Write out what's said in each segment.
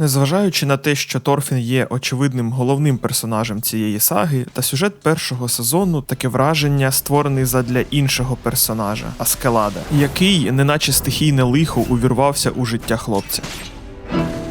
Незважаючи на те, що Торфін є очевидним головним персонажем цієї саги, та сюжет першого сезону таке враження створений задля іншого персонажа Аскелада, який, неначе стихійне лихо, увірвався у життя хлопця.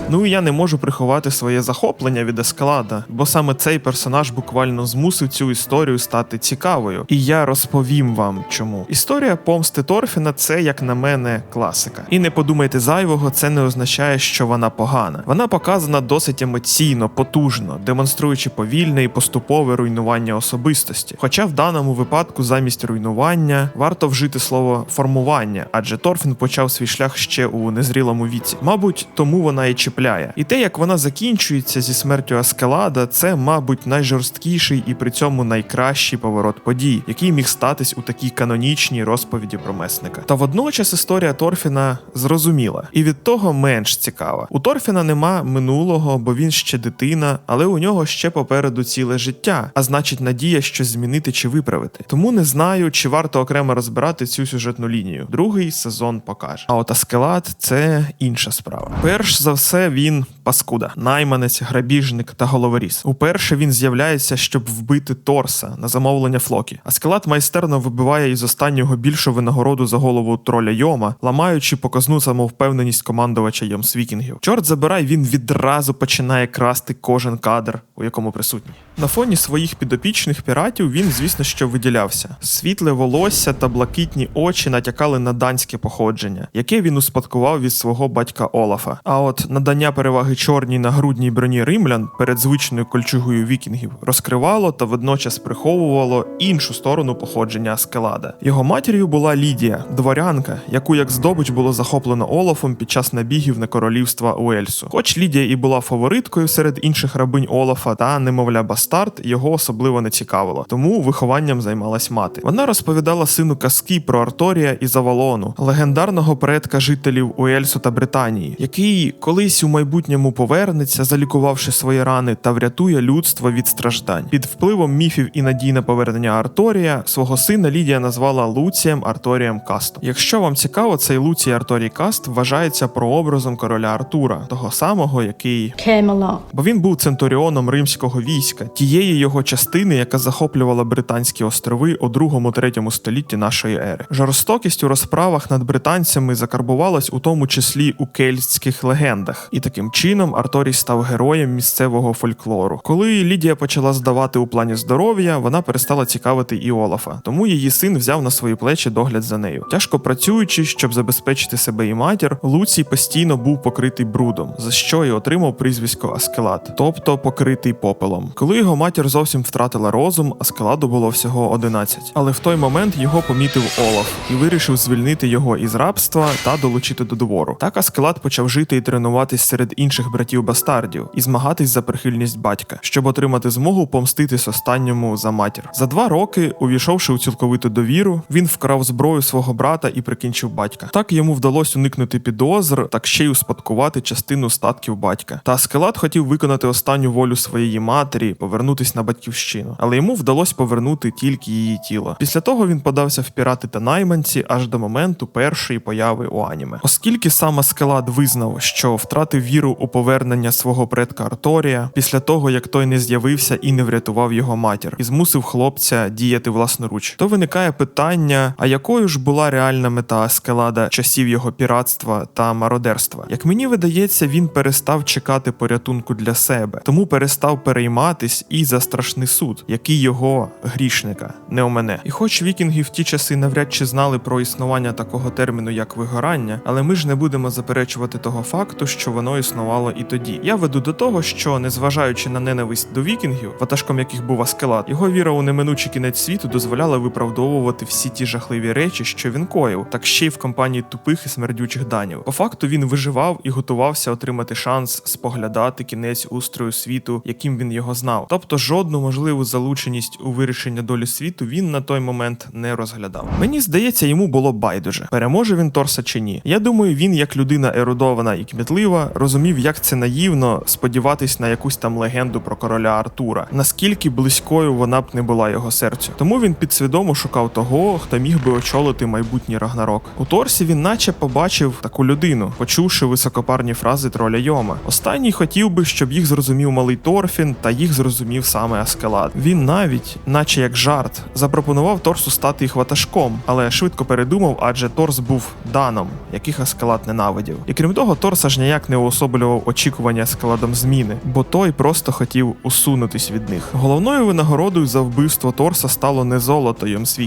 Ну і я не можу приховати своє захоплення від Ескалада, бо саме цей персонаж буквально змусив цю історію стати цікавою. І я розповім вам чому. Історія помсти Торфіна це, як на мене, класика. І не подумайте зайвого, це не означає, що вона погана. Вона показана досить емоційно, потужно, демонструючи повільне і поступове руйнування особистості. Хоча в даному випадку замість руйнування варто вжити слово формування, адже Торфін почав свій шлях ще у незрілому віці. Мабуть, тому вона і чіпляє. І те, як вона закінчується зі смертю Аскелада, це, мабуть, найжорсткіший і при цьому найкращий поворот подій, який міг статись у такій канонічній розповіді про месника. Та водночас історія Торфіна зрозуміла і від того менш цікава. У Торфіна нема минулого, бо він ще дитина, але у нього ще попереду ціле життя, а значить, надія щось змінити чи виправити. Тому не знаю, чи варто окремо розбирати цю сюжетну лінію. Другий сезон покаже. А от Аскелад це інша справа. Перш за все, він паскуда, найманець, грабіжник та головоріз. Уперше він з'являється, щоб вбити Торса на замовлення Флокі. Аскелад майстерно вибиває із останнього більшу винагороду за голову троля Йома, ламаючи показну самовпевненість командувача Йомс Вікінгів. Чорт забирай, він відразу починає красти кожен кадр, у якому присутній. На фоні своїх підопічних піратів він, звісно, що виділявся. Світле волосся та блакитні очі натякали на данське походження, яке він успадкував від свого батька Олафа. А от надання переваги чорній нагрудній броні римлян перед звичною кольчугою вікінгів розкривало та водночас приховувало іншу сторону походження Аскелада. Його матір'ю була Лідія, дворянка, яку як здобич було захоплено Олафом під час набігів на королівства Уельсу. Хоч Лідія і була фавориткою серед інших рабинь Олафа, та немовля Бастард його особливо не цікавило, тому вихованням займалась мати. Вона розповідала сину казки про Арторія і Завалону, легендарного предка жителів Уельсу та Британії, який колись у майбутньому повернеться, залікувавши свої рани, та врятує людство від страждань. Під впливом міфів і надій на повернення Арторія свого сина Лідія назвала Луцієм Арторієм Кастом. Якщо вам цікаво, цей Луцій Арторій Каст вважається прообразом короля Артура, того самого, який Camelot. бо він був центуріоном римського війська, тієї його частини, яка захоплювала Британські острови у 2-3 столітті нашої ери. Жорстокість у розправах над британцями закарбувалась у тому числі у кельтських легендах, і таким чином Арторій став героєм місцевого фольклору. Коли Лідія почала здавати у плані здоров'я, вона перестала цікавити і Олафа, тому її син взяв на свої плечі догляд за нею. Тяжко працюючи, щоб забезпечити себе і матір, Луцій постійно був покритий брудом, за що й отримав прізвисько Аскелад, тобто покритий попелом. Коли його матір зовсім втратила розум, Аскеладу було всього 11. Але в той момент його помітив Олаф і вирішив звільнити його із рабства та долучити до двору. Так Аскелад почав жити і тренуватись серед інших братів бастардів і змагатись за прихильність батька, щоб отримати змогу помститись останньому за матір. За два роки, увійшовши у цілковиту довіру, він вкрав зброю свого брата і прикінчив батька. Так йому вдалося уникнути підозр, так ще й успадкувати частину статків батька. Та Аскелад хотів виконати останню волю своєї матері, повернутись на батьківщину, але йому вдалося повернути тільки її тіло. Після того він подався в пірати та найманці аж до моменту першої появи у аніме. Оскільки сам Аскелад визнав, що втратив віру у повернення свого предка Арторія після того, як той не з'явився і не врятував його матір, і змусив хлопця діяти власноруч, то виникає питання: а якою ж була реальна мета Аскелада часів його піратства та мародерства? Як мені видається, він перестав чекати порятунку для себе, тому перестав перейматись і за страшний суд, який його грішника, не у мене. І хоч вікінги в ті часи навряд чи знали про існування такого терміну, як вигорання, але ми ж не будемо заперечувати того факту, що воно існувало і тоді. Я веду до того, що незважаючи на ненависть до вікінгів, ватажком яких був Аскелад, його віра у неминучий кінець світу дозволяла виправдовувати всі ті жахливі речі, що він коїв, так ще й в компанії тупих і смердючих данів. По факту він виживав і готувався отримати шанс споглядати кінець устрою світу, яким він його знав. Тобто жодну можливу залученість у вирішення долі світу він на той момент не розглядав. Мені здається, йому було байдуже, переможе він Торса чи ні. Я думаю, він, як людина ерудована і кмітлива, розумів, як це наївно сподіватись на якусь там легенду про короля Артура, наскільки близькою вона б не була його серцю. Тому він підсвідомо шукав того, хто міг би очолити майбутній Рагнарок. У Торсі він наче побачив таку людину, почувши високопарні фрази троля Йома. Останній хотів би, щоб їх зрозумів малий Торфін, та їх зрозумів саме Аскелад. Він навіть, наче як жарт, запропонував Торсу стати їх ватажком, але швидко передумав, адже Торс був даном, яких Аскелад ненавидів. І крім того, Торс аж ніяк не уособлював очікування Аскеладом зміни, бо той просто хотів усунутись від них. Головною винагородою за вбивство Торса стало не золото йом з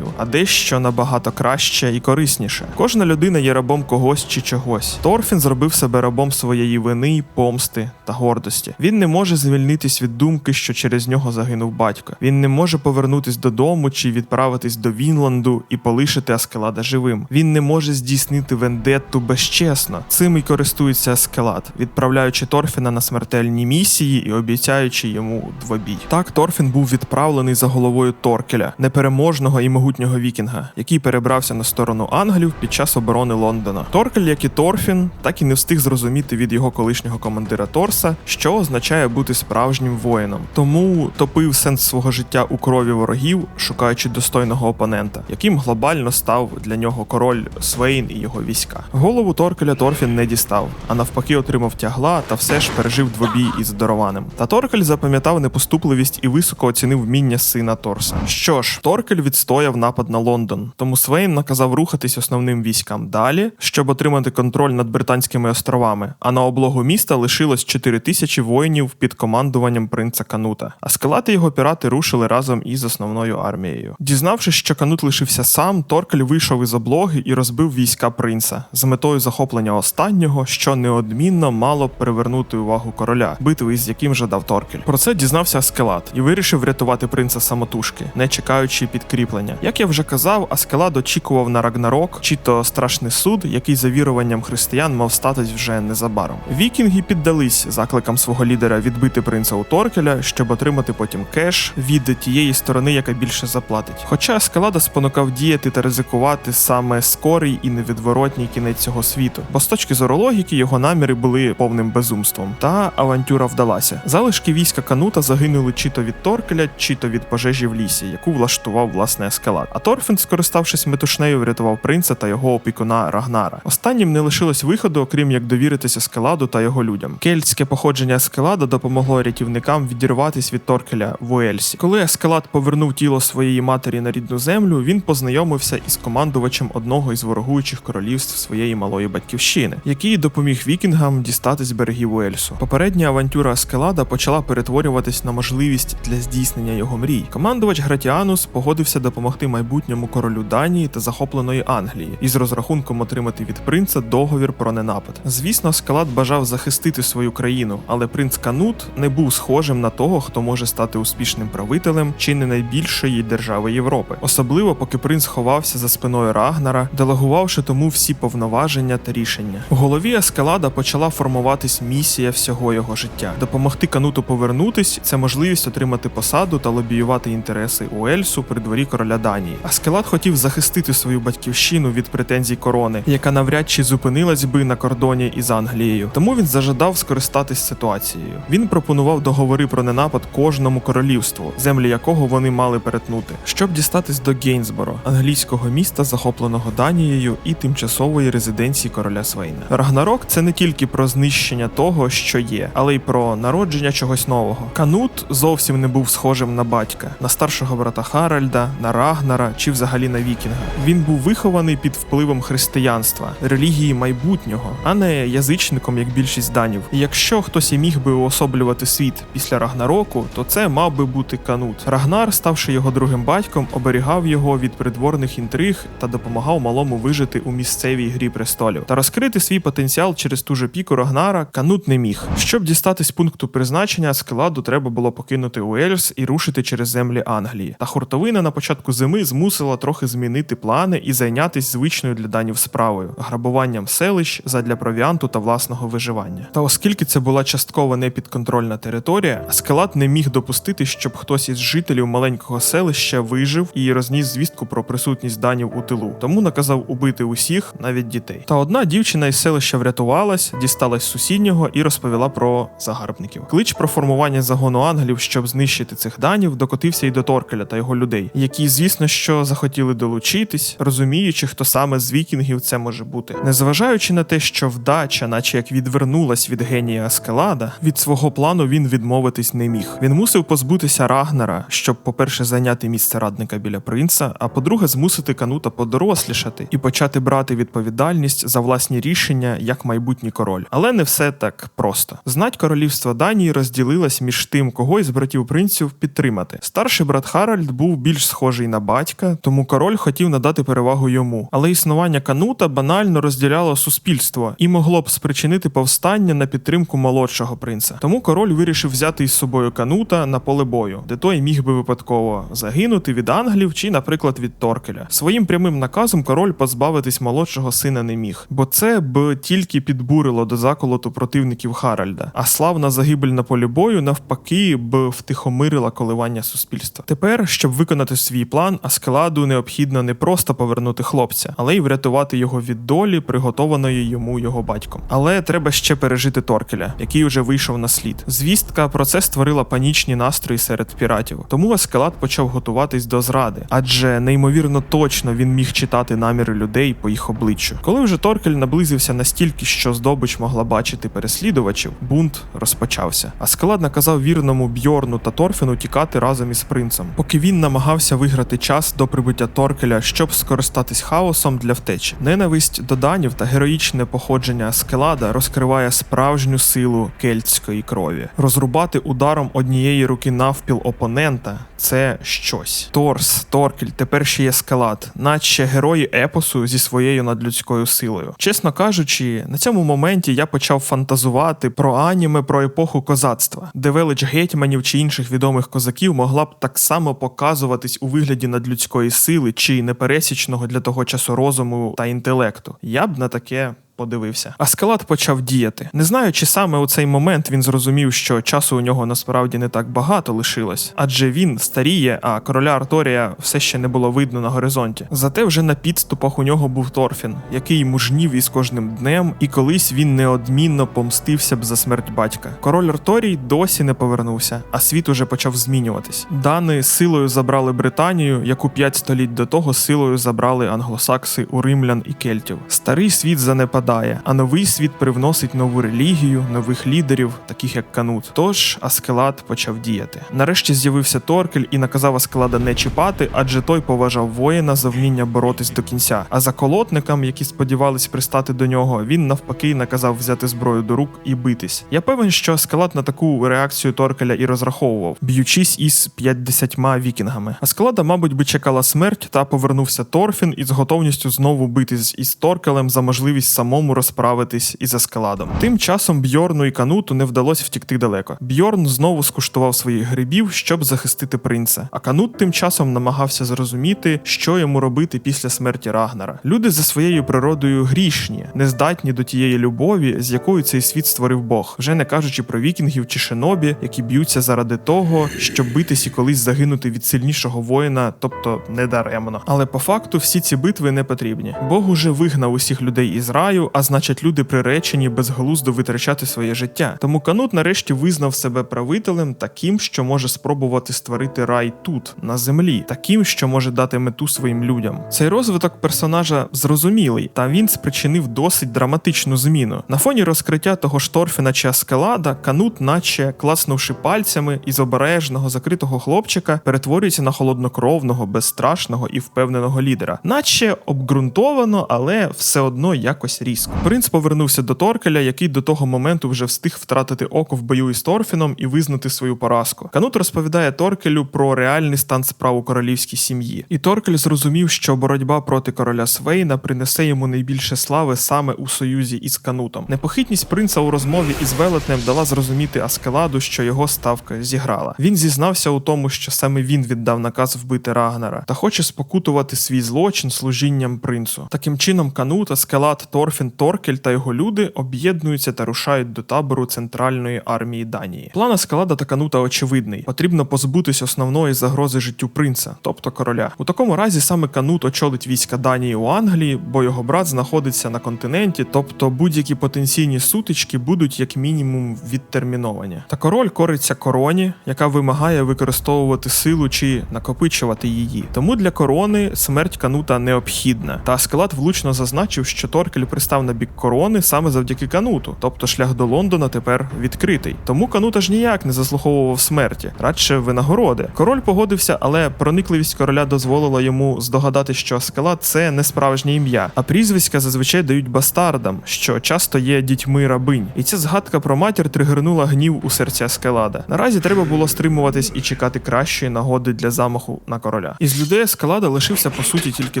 а дещо набагато краще і корисніше. Кожна людина є рабом когось чи чогось. Торфін зробив себе рабом своєї вини, помсти та гордості. Він не може звільнитись від думки, що через нього загинув батько. Він не може повернутись додому чи відправитись до Вінланду і полишити Аскелада живим. Він не може здійснити вендетту безчесно. Цим і користується Аскелад, відправляючи Торфіна на смертельні місії і обіцяючи йому двобій. Так Торфін був відправлений за головою Торкеля, непереможного і могутнього вікінга, який перебрався на сторону англів під час оборони Лондона. Торкель, як і Торфін, так і не встиг зрозуміти від його колишнього командира Торса, що означає бути справжнім воїном. Тому топив сенс свого життя у крові ворогів, шукаючи достойного опонента, яким глобально став для нього король Свейн і його війська. Голову Торкеля Торфін не дістав, а навпаки, отримав тягла та все ж пережив двобій із Дорованим. Та Торкель запам'ятав непоступливість і високо оцінив вміння сина Торса. Що ж, Торкель відстояв напад на Лондон, тому Свейн наказав рухатись основним військам далі, щоб отримати контроль над британськими островами. А на облогу міста лишилось 4 тисячі воїнів під командуванням принца Канута. А скелати його пірати рушили разом із основною армією. Дізнавшись, що Канут лишився сам, Торкель вийшов із облоги і розбив війська принца з метою захоплення останнього, що неодмінно мало привернути увагу короля, битви із яким жадав Торкель. Про це дізнався Аскелад і вирішив врятувати принца самотужки, не чекаючи підкріплення. Як я вже казав, Аскелад очікував на Рагнарок, чи то страшний суд, який за віруванням християн мав статись вже незабаром. Вікінги піддались закликам свого лідера відбити принца у Торкеля, щоб отримати потім кеш від тієї сторони, яка більше заплатить. Хоча Аскелада спонукав діяти та ризикувати саме скорий і невідворотній кінець цього світу, бо з точки зору логіки його наміри були повним безумством. Та авантюра вдалася. Залишки війська Канута загинули чи то від Торкеля, чи то від пожежі в лісі, яку влаштував власне Аскелад. А Торфін, скориставшись метушнею, врятував принца та його опікуна Рагнара. Останнім не лишилось виходу, окрім як довіритися Скеладу та його людям. Кельтське походження Скелада допомогло рятівникам відірватись від Торкеля в Уельсі. Коли Аскелад повернув тіло своєї матері на рідну землю, він познайомився із командувачем одного із ворогуючих королівств своєї малої батьківщини, який допоміг вікінгам дістатись берегів Уельсу. Попередня авантюра Аскелада почала перетворюватись на можливість для здійснення його мрій. Командувач Гратіанус погодився допомогти майбутньому королю Данії та захопленої Англії із розрахунком отримати від принца договір про ненапад. Звісно, Аскелад бажав захистити свою країну, але принц Канут не був схожим на того, хто може стати успішним правителем чи не найбільшої держави Європи, особливо поки принц ховався за спиною Рагнара, делегувавши тому всі повноваження та рішення. У голові Аскелада почала формуватись місія всього його життя. Допомогти Кануту повернутись це можливість отримати посаду та лобіювати інтереси Уельсу при дворі короля Данії. Аскелад хотів захистити свою батьківщину від претензій корони, яка навряд чи зупинилась би на кордоні із Англією. Тому він зажадав скористатись ситуацією. Він пропонував договори про ненапад кожному королівству, землі якого вони мали перетнути, щоб дістатись до Гейнсборо, англійського міста, захопленого Данією і тимчасової резиденції короля Свейна. Рагнарок це не тільки про знищення того, що є, але й про народження чогось нового. Канут зовсім не був схожим на батька, на старшого брата Харальда, на Рагнара чи взагалі на Вікінга. Він був вихований під впливом християнства, релігії майбутнього, а не язичником, як більшість данів. І якщо хтось і міг би уособлювати світ після Рагнароку, то це мав би бути Канут. Рагнар, ставши його другим батьком, оберігав його від придворних інтриг та допомагав малому вижити у місцевій грі престолів. Та розкрити свій потенціал через ту же піку Рагнара Канут не міг. Щоб дістатись пункту призначення, складу треба було покинути Уельс і рушити через землі Англії. Та хуртовина на початку зими змусила трохи змінити плани і зайнятися звичною для данів справою грабуванням селищ задля провіанту та власного виживання. Та оскільки це була частково непідконтрольна територія, Аскелад не міг допустити, щоб хтось із жителів маленького селища вижив і розніс звістку про присутність данів у тилу, тому наказав убити усіх, навіть дітей. Та одна дівчина із селища врятувалась, дісталась сусіднього і розповіла про загарбників. Клич про формування загону ангелів, щоб знищити цих данів, докотився й до Торкеля та його людей, які, звісно, що захотіли долучитись, розуміючи, хто саме з вікінгів це може бути. Незважаючи на те, що вдача, наче як відвернулась від генія Аскелада, від свого плану він відмовитись не міг. Він мусив позбутися Рагнара, щоб, по-перше, зайняти місце радника біля принца, а по-друге, змусити канута подорослішати і почати брати відповідальність за власні рішення як майбутній король. Але не все так просто. Знать королівства Данії розділилась між тим, кого із братів принців підтримати. Старший брат Харальд був більш схожий на батька, тому король хотів надати перевагу йому. Але існування канута банально розділяло суспільство і могло б спричинити повстання на підтримку молодшого принца. Тому король вирішив взяти із собою канута на поле бою, де той міг би випадково загинути від англів чи, наприклад, від Торкеля. Своїм прямим наказом король позбавитись молодшого сина не міг, бо це б тільки підбурило до заколоту противників Харальда. А славна загибель на полі бою навпаки б втихомирила коливання суспільства. Тепер, щоб виконати свій план, Аскеладу необхідно не просто повернути хлопця, але й врятувати його від долі, приготованої йому його батьком. Але треба ще пережити Торкеля, який уже вийшов на слід. Звістка про це створила панічні настрої серед піратів. Тому Аскелад почав готуватись до зради, адже неймовірно точно він міг читати наміри людей по їх обличчю. Коли вже Торкель наблизився настільки, що здобич могла бачити переслідувачів, бунт розпочався. Аскелад наказав вірному Бьорну та Торфіну тікати разом із принцем, поки він намагався виграти час до прибуття Торкеля, щоб скористатись хаосом для втечі. Ненависть до данів та героїчне походження Аскелада розкриває справжню силу кельтської крові. Розрубати ударом однієї руки навпіл опонента це щось. Торс, Торкель, тепер ще є скелад, наче герої епосу зі своєю надлюдською силою. Чесно кажучи, на цьому моменті я почав фантазувати про аніме про епоху козацтва, де велич гетьманів чи інших відомих козаків могла б так само показуватись у вигляді надлюдської сили чи непересічного для того часу розуму та інтелекту. Я б на таке подивився. Аскалат почав діяти. Не знаю, чи саме у цей момент він зрозумів, що часу у нього насправді не так багато лишилось, адже він старіє, а короля Арторія все ще не було видно на горизонті. Зате вже на підступах у нього був Торфін, який мужнів із кожним днем, і колись він неодмінно помстився б за смерть батька. Король Арторій досі не повернувся, а світ уже почав змінюватись. Дани силою забрали Британію, яку п'ять століть до того силою забрали англосакси у римлян і кельтів. Старий світ занепадав пропадає, а новий світ привносить нову релігію, нових лідерів, таких як Канут. Тож Аскелад почав діяти. Нарешті з'явився Торкель і наказав Аскелада не чіпати, адже той поважав воїна за вміння боротись до кінця. А заколотникам, які сподівались пристати до нього, він навпаки наказав взяти зброю до рук і битись. Я певен, що Аскелад на таку реакцію Торкеля і розраховував, б'ючись із 50 вікінгами. Аскелада, мабуть, би чекала смерть та повернувся Торфін із готовністю знову битись із Торкелем за можливість самому самому розправитись із Аскеладом. Тим часом Бьорну і Кануту не вдалося втікти далеко. Бьорн знову скуштував своїх грибів, щоб захистити принца. А Канут тим часом намагався зрозуміти, що йому робити після смерті Рагнара. Люди за своєю природою грішні, нездатні до тієї любові, з якою цей світ створив Бог, вже не кажучи про вікінгів чи шинобі, які б'ються заради того, щоб битись і колись загинути від сильнішого воїна, тобто недаремно. Але по факту всі ці битви не потрібні. Бог уже вигнав усіх людей із раю, а значить, люди приречені безглуздо витрачати своє життя. Тому Канут нарешті визнав себе правителем таким, що може спробувати створити рай тут, на землі, таким, що може дати мету своїм людям. Цей розвиток персонажа зрозумілий, та він спричинив досить драматичну зміну. На фоні розкриття того ж Торфіна чи Аскелада, Канут, наче класнувши пальцями із обережного закритого хлопчика, перетворюється на холоднокровного, безстрашного і впевненого лідера, наче обґрунтовано, але все одно якось різко військ. Принц повернувся до Торкеля, який до того моменту вже встиг втратити око в бою із Торфіном і визнати свою поразку. Канут розповідає Торкелю про реальний стан справ у королівській сім'ї. І Торкель зрозумів, що боротьба проти короля Свейна принесе йому найбільше слави саме у союзі із Канутом. Непохитність принца у розмові із велетнем дала зрозуміти Аскеладу, що його ставка зіграла. Він зізнався у тому, що саме він віддав наказ вбити Рагнара та хоче спокутувати свій злочин служінням принцу. Таким чином, Канут, Аскелад, Торфін Торкель та його люди об'єднуються та рушають до табору центральної армії Данії. План Аскелада та Канута очевидний: потрібно позбутись основної загрози життю принца, тобто короля. У такому разі саме Канут очолить війська Данії у Англії, бо його брат знаходиться на континенті, тобто будь-які потенційні сутички будуть як мінімум відтерміновані. Та король кориться короні, яка вимагає використовувати силу чи накопичувати її. Тому для корони смерть Канута необхідна. Та Аскелад влучно зазначив, що Торкель пристав на бік корони саме завдяки Кануту, тобто шлях до Лондона тепер відкритий. Тому Канут аж ніяк не заслуговував смерті, радше винагороди. Король погодився, але проникливість короля дозволила йому здогадати, що Аскелад це не справжнє ім'я, а прізвиська зазвичай дають бастардам, що часто є дітьми рабинь. І ця згадка про матір тригернула гнів у серця Аскелада. Наразі треба було стримуватись і чекати кращої нагоди для замаху на короля. Із людей Аскелада лишився по суті тільки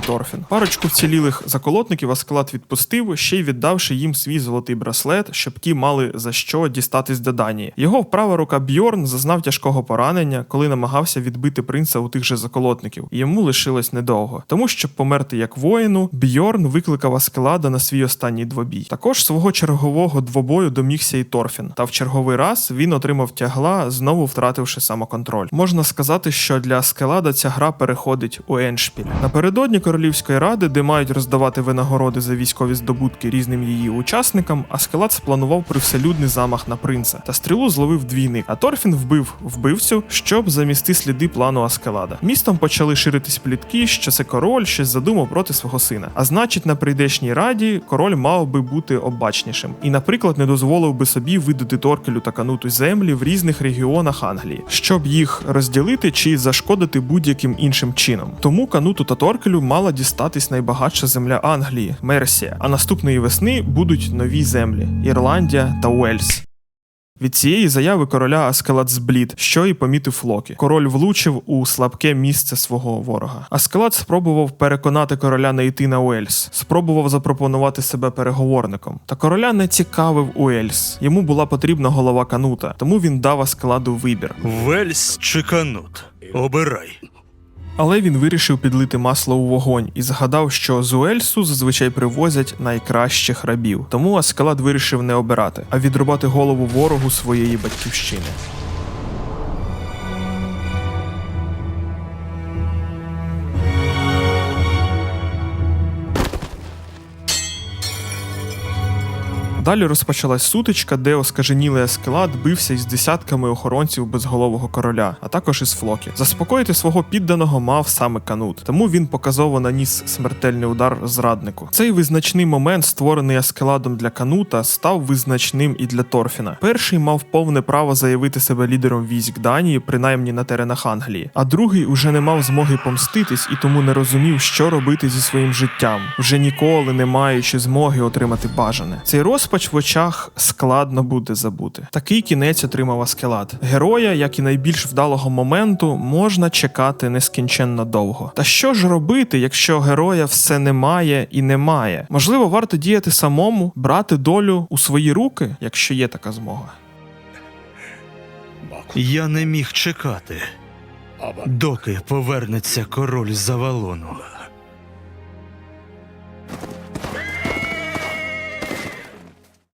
Торфін. Парочку вцілілих заколотників Аскелад відпустив, ще й віддавши їм свій золотий браслет, щоб ті мали за що дістатись до Данії. Його права рука Бьорн зазнав тяжкого поранення, коли намагався відбити принца у тих же заколотників. Йому лишилось недовго. Тому, щоб померти як воїну, Бьорн викликав Аскелада на свій останній двобій. Також свого чергового двобою домігся і Торфін. Та в черговий раз він отримав тягла, знову втративши самоконтроль. Можна сказати, що для Аскелада ця гра переходить у Еншпіль. Напередодні королівської ради, де мають роздавати винагороди за військові здобутки різним її учасникам, Аскелад спланував привселюдний замах на принца та стрілу зловив двійник. А Торфін вбив вбивцю, щоб замісти сліди плану Аскелада. Містом почали ширитись плітки, що це король щось задумав проти свого сина. А значить, на прийдешній раді король мав би бути обачнішим і, наприклад, не дозволив би собі видати Торкелю та кануту землі в різних регіонах Англії, щоб їх розділити чи зашкодити будь-яким іншим чином. Тому кануту та Торкелю мала дістатись найбагатша земля Англії Мерсія. А наступної весни будуть нові землі Ірландія та Уельс. Від цієї заяви короля Аскелад зблід, що і помітив Локі. Король влучив у слабке місце свого ворога. Аскелад спробував переконати короля не йти на Уельс, спробував запропонувати себе переговорником. Та короля не цікавив Уельс. Йому була потрібна голова канута, тому він дав Аскеладу вибір. Вельс чи канут? Обирай. Але він вирішив підлити масло у вогонь і згадав, що з Уельсу зазвичай привозять найкращих рабів. Тому Аскалад вирішив не обирати, а відрубати голову ворогу своєї батьківщини. Далі розпочалась сутичка, де оскаженілий Аскелад бився із десятками охоронців безголового короля, а також із Флокі. Заспокоїти свого підданого мав саме Канут, тому він показово наніс смертельний удар зраднику. Цей визначний момент, створений Аскеладом для Канута, став визначним і для Торфіна. Перший мав повне право заявити себе лідером військ Данії, принаймні на теренах Англії, а другий уже не мав змоги помститись і тому не розумів, що робити зі своїм життям, вже ніколи не маючи змоги отримати бажане. Цей розпач в очах складно буде забути. Такий кінець отримав Аскелад. Героя, як і найбільш вдалого моменту, можна чекати нескінченно довго. Та що ж робити, якщо героя все немає і немає? Можливо, варто діяти самому, брати долю у свої руки, якщо є така змога. Я не міг чекати, доки повернеться король з Авалону.